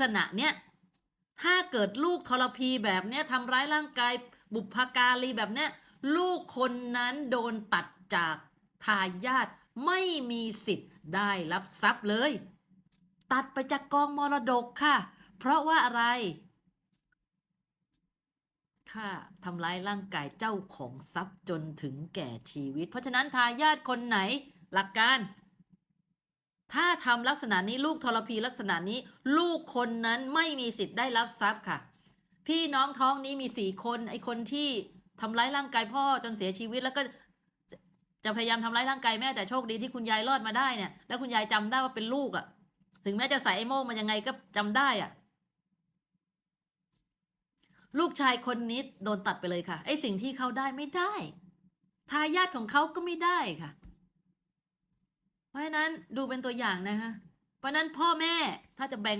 ษณะเนี้ยถ้าเกิดลูกทรพีแบบเนี้ยทำร้ายร่างกายบุพการีแบบเนี้ยลูกคนนั้นโดนตัดจากทายาทไม่มีสิทธิ์ได้รับทรัพย์เลย ตัดไปจากกองมรดกค่ะ เพราะว่าอะไรค่าทำร้ายร่างกายเจ้าของทรัพย์จนถึงแก่ชีวิต เพราะฉะนั้นทายาทคนไหนหลักการ ถ้าทำลักษณะนี้ลูกทรพีลักษณะนี้ ลูกคนนั้นไม่มีสิทธิ์ได้รับทรัพย์ค่ะ พี่น้องท้องนี้มีสี่คนไอคนที่ทำร้ายร่างกายพ่อจนเสียชีวิตแล้วก็จะพยายามทำร้ายร่างกายแม่แต่โชคดีที่คุณยายรอดมาได้เนี่ยแล้วคุณยายจำได้ว่าเป็นลูกอะ่ะ ถึงแม้จะใส่ไอ้โม่งมันยังไงก็จำได้อะ ลูกชายคนนี้โดนตัดไปเลยค่ะ ไอ้สิ่งที่เขาได้ไม่ได้ทายาทของเขาก็ไม่ได้ค่ะ เพราะฉะนั้นดูเป็นตัวอย่างนะคะเพราะฉะนั้นพ่อแม่ถ้าจะแบ่ง